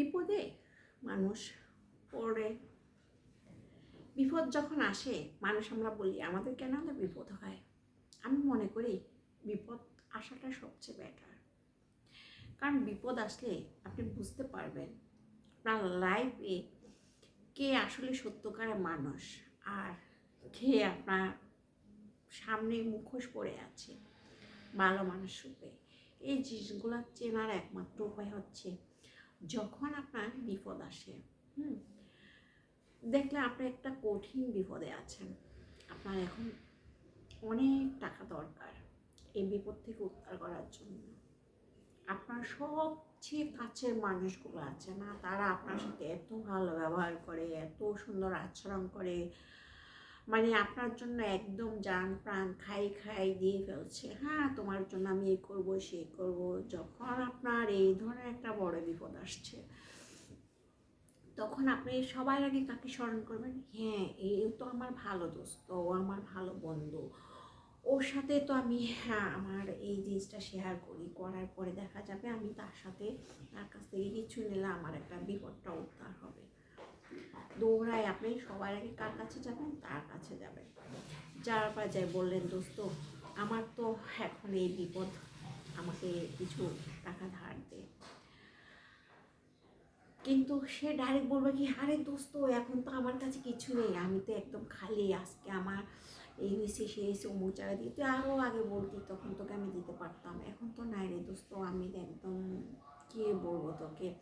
বিপদে মানুষ পড়ে। বিপদ যখন আসে, মানুষ আমরা বলি, আমাদের কেন আমাদের বিপদ হয়? আমি মনে করি, বিপদ আসাটা সবচেয়ে বেটার কারণ বিপদ আসলে আপনি বুঝতে পারবেন, আপনার লাইফে কে আসলে সত্যকারের মানুষ আর কে আপনার সামনে মুখোশ পড়ে আছে, ভালো মানুষ রূপে। এই জিনিসগুলো চেনার একমাত্র উপায় হচ্ছে যখন আপনার বিপদ আসে হুম। দেখলে আপনি একটা কঠিন বিপদে আছেন। আপনার এখন অনেক টাকা দরকার এই বিপদ থেকে উদ্ধার করার জন্য। আপনার সবচেয়ে কাছের মানুষগুলো আছে না তারা আপনার সাথে এত ভালো ব্যবহার করে এত সুন্দর আচরণ করে মানে আপনার জন্য একদম জান প্রাণ খাই খাই দিয়ে ফেলছে। হ্যাঁ তোমার জন্য আমি এ করব, সে করব, যখন আপনার এই ধরনের একটা বড় বিপদ আসছে, তখন আপনি সবার আগে কাকে স্মরণ করবেন হ্যাঁ এ তো আমার ভালো দোস্ত, ও আমার ভালো বন্ধু, ওর সাথে তো আমি হ্যাঁ আমার এই জিনিসটা শেয়ার করি। করার পরে দেখা যাবে আমি তার সাথে, তার কাছ থেকে কিছু নিলে আমার একটা বিপদটা উদ্ধার হবে। দৌড়ায় আপনি সবার আগে কার কাছে যাবেন? তার কাছে যাবেন। যার যায় বললেন, দোস্ত, আমার তো এখন এই বিপদ। আমাকে কিছু টাকা ধার দে। কিন্তু সে ডাইরেক্ট বলবে কি, আরে দোস্ত, এখন তো আমার কাছে কিছু নেই। আমি তো একদম খালি। আজকে আমার এই হয়েছে সে এসে অমুক জায়গা দিয়ে তুই আরও আগে বলতি, তখন তোকে আমি দিতে পারতাম। এখন তো নাই রে দোস্ত, আমি একদম কে বলব তোকে?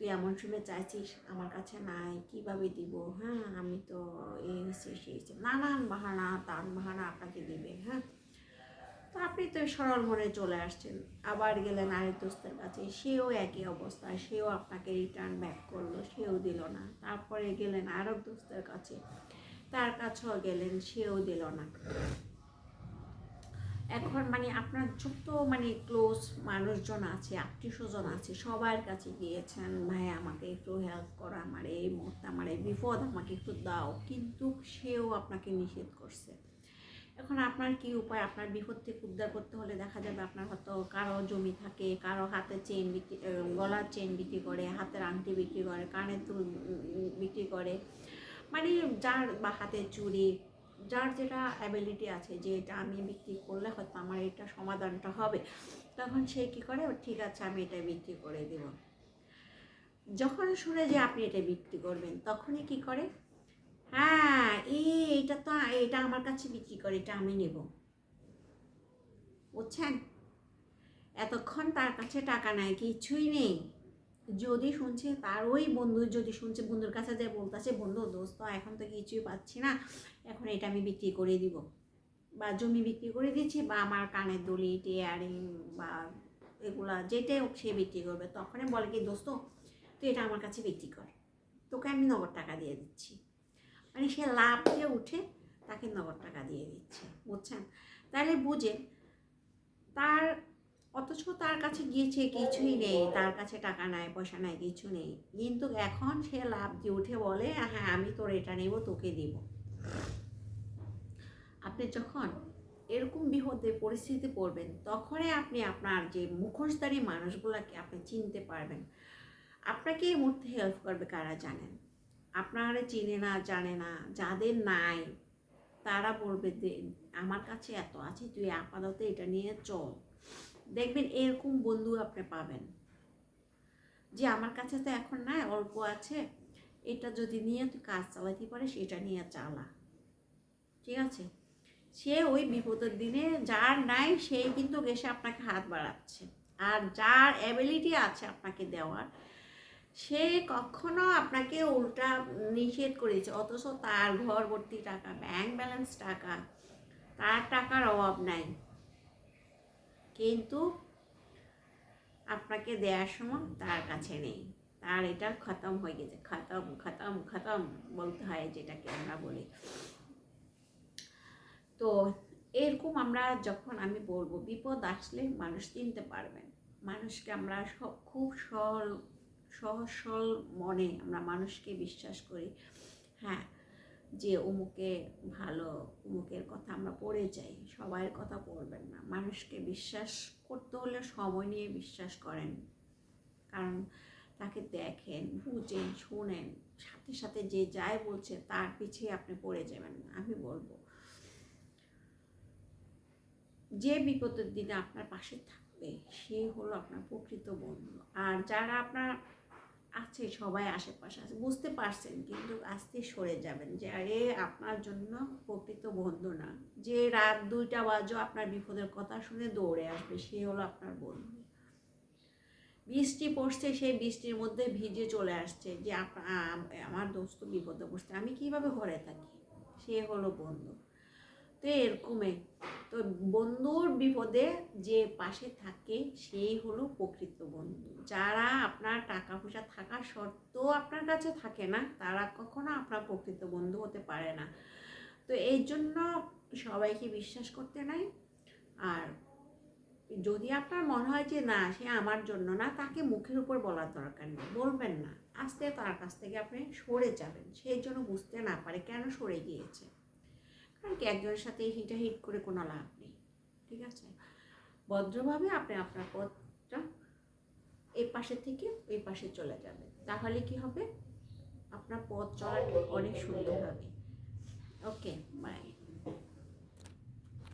তুই এমন সময় চাইছিস, আমার কাছে নাই, কীভাবে দিব? হ্যাঁ আমি তো এই হয়েছে সে হয়েছে নানান বাহানা তার বাহানা আপনাকে দিবে হ্যাঁ? তো আপনি তো সরল মনে চলে আসছেন, আবার গেলেন আরেক দোস্তের কাছে, সেও একই অবস্থা, সেও আপনাকে রিটার্ন ব্যাক করল, সেও দিল না। তারপরে গেলেন আরেক দোস্তের কাছে, তার কাছেও গেলেন, সেও দিল না। এখন মানে আপনার যত মানে ক্লোজ মানুষজন আছে আত্মীয় স্বজন আছে, সবার কাছে গিয়েছেন, ভাই, আমাকে একটু হেল্প করো আমার এই মুহূর্তে, আমার এই বিপদ আমাকে একটু দাও। কিন্তু সেও আপনাকে নিষেধ করছে। এখন আপনার কি উপায়? আপনার বিপদ থেকে উদ্ধার করতে হলে দেখা যাবে আপনার হয়তো কারও জমি থাকে, কারও হাতে চেন বিক্রি গলার চেন বিক্রি করে, হাতের আংটি বিক্রি করে, কানের দুল বিক্রি করে। মানে যার বা হাতে চুড়ি যার যেটা অ্যাবিলিটি আছে যে এটা আমি বিক্রি করলে হয়তো আমার এটা সমাধানটা হবে। তখন সে কী করে? ঠিক আছে, আমি এটা বিক্রি করে দেব। যখন শুনে যে আপনি এটা বিক্রি করবেন, তখনই কি করে? হ্যাঁ এই এটা তো এটা আমার কাছে বিক্রি করে, এটা আমি নেব। বুঝছেন? এতক্ষণ তার কাছে টাকা নাই, কিছুই নেই। যদি শুনছে তার ওই বন্ধু, যদি শুনছে বন্ধুর কাছে যে বলতেছে বন্ধু, দোস্ত, এখন তো কিছুই পাচ্ছি না, এখন এটা আমি বিক্রি করে দিব। বা জমি বিক্রি করে দিচ্ছি বা আমার কানের দলি টিয়ারিং বা এগুলা যেটাই হোক সে বিক্রি করবে। তখনই বলে কি, দোস্ত, তুই এটা আমার কাছে বিক্রি কর। তোকে আমি নগদ টাকা দিয়ে দিচ্ছি। মানে সে লাভ দিয়ে উঠে তাকে নগদ টাকা দিয়ে দিচ্ছে, বুঝছেন? তাহলে বুঝে তার অথচ তার কাছে গিয়েছে কিছুই নেই, তার কাছে টাকা নাই, পয়সা নাই, কিছু নেই। কিন্তু এখন সে লাভ দিয়ে উঠে বলে হ্যাঁ আমি তোর এটা নেব, তোকে দেব। আপনি যখন এরকম বিপদে পরিস্থিতি পড়বেন, তখনই আপনি আপনার যে মুখোশধারী মানুষগুলোকে আপনি চিনতে পারবেন। আপনাকে এই মুহূর্তে হেল্প করবে কারা জানেন? আপনারা চিনে না, জানে না, যাদের নাই, তারা বলবে আমার কাছে এত আছে, তুই আপাতত এটা নিয়ে চল। দেখবেন এরকম বন্ধু আপনি পাবেন। যে আমার কাছে তো এখন নাই অল্প আছে, এটা যদি নিয়ে তুই কাজ চালাতে পারিস, এটা নিয়ে চালা। ঠিক আছে? সে ওই বিপদের দিনে যার নাই, সেই কিন্তু এসে আপনাকে হাত বাড়াচ্ছে। আর যার অ্যাবিলিটি আছে আপনাকে দেওয়ার, সে কখনো আপনাকে উল্টা নিষেধ করেছে অথচ তার ঘর ভর্তি টাকা ব্যাংক ব্যালেন্স টাকা, তার টাকার অভাব নাই। কিন্তু আপনাকে দেওয়ার সময় তার কাছে নেই। তার এটা খতম হয়ে গেছে। খতম খতম খতম বলতে হয় যেটাকে আমরা বলি। তো এরকম আমরা যখন আমি বলব, বিপদ আসলে মানুষ চিনতে পারবেন মানুষকে আমরা খুব সরল, সহজ, সরল মনে আমরা মানুষকে বিশ্বাস করি। হ্যাঁ যে অমুকে ভালো অমুকের কথা আমরা পড়ে যাই, সবাইয়ের কথা পড়বেন না। মানুষকে বিশ্বাস করতে হলে সময় নিয়ে বিশ্বাস করেন। কারণ তাকে দেখেন, বুঝেন, শোনেন, সাথে সাথে যে যায় বলছে তার পিছিয়ে আপনি পড়ে যাবেন না আমি বলব। যে বিপদের দিনে আপনার পাশে থাকবে, সে হলো আপনার প্রকৃত বন্ধু। আর যারা আপনার আছে, সবাই আশেপাশে আছে, বুঝতে পারছেন কিন্তু আস্তে সরে যাবেন যে, আরে আপনার জন্য প্রকৃত বন্ধু না। যে রাত দুইটা বাজো আপনার বিপদের কথা শুনে দৌড়ে আসবে, সে হলো আপনার বন্ধু। বৃষ্টি পড়ছে, সেই বৃষ্টির মধ্যে ভিজে চলে আসছে যে আমার দোস্ত বিপদে পড়ছে, আমি কীভাবে ঘরে থাকি? সে হলো বন্ধু। তো এরকমই তো বন্ধুর বিপদে যে পাশে থাকে, সেই হলো প্রকৃত বন্ধু। যারা আপনার টাকা পয়সা থাকা সত্ত্বেও আপনার কাছে থাকে না, তারা কখনো আপনার প্রকৃত বন্ধু হতে পারে না। তো এই জন্য সবাইকে বিশ্বাস করতে নাই। আর যদি আপনার মনে হয় যে, না, সে আমার জন্য না, তাকে মুখের উপর বলার দরকার নেই। বলবেন না। আস্তে তার কাছ থেকে আপনি সরে যাবেন। সেই জন্য বুঝতে না পারে কেন সরে গিয়েছে। কারণ কি, একজনের সাথে হিটাহিট করে কোনো লাভ নেই, ঠিক আছে? ভদ্রভাবে আপনি আপনার পথটা এই পাশে থেকে এই পাশে চলে যাবে তাহলে কি হবে? আপনার পথ চলাটা অনেক সুন্দর হবে। Okay bye